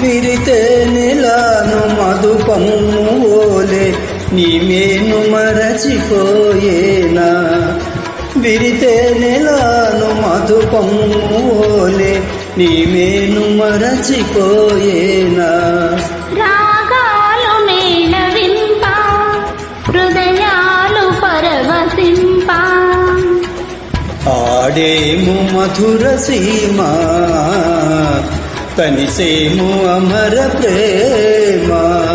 విరితే నిలాను మధుపము ఓలే నీమేను మరచిపోయేనా? విరితే నిలాను మధుపము ఓలే నీమేను మరచిపోయేనా? రాగాలు మేళవింప హృదయాలు పరవశింప. ఆడేము మధుర సీమా తనిసేము అమర ప్రేమా.